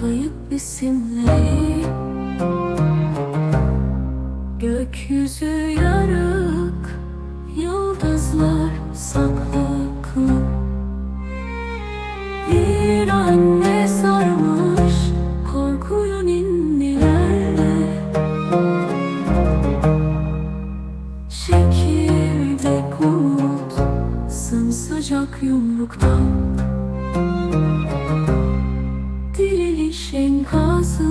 kayıp isimleri Gökyüzü yarık Yıldızlar saklı. Kılıp Bir anne sarmış Korkuyu ninnilerle. Şekirdek umut Sımsıcak yumruktan 心告诉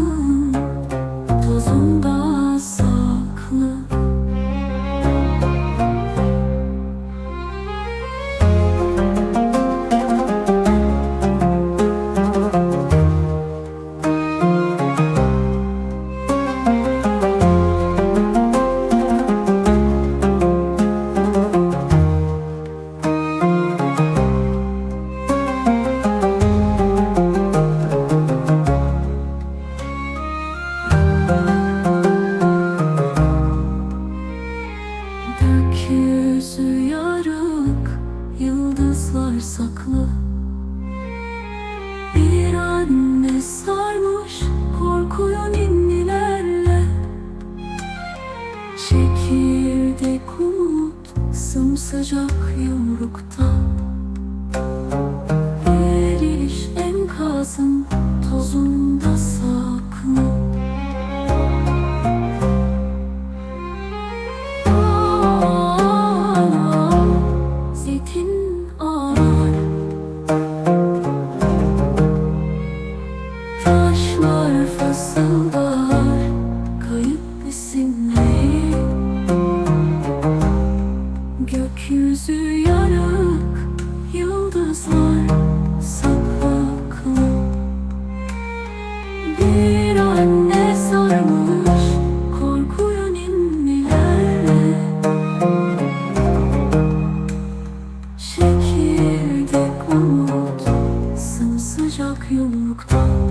İki yüzü yarık yıldızlar saklı. Bir anne sarmış korkuyu ninnilerle. Çekirdek umut sımsıcak yumrukta mutluluktan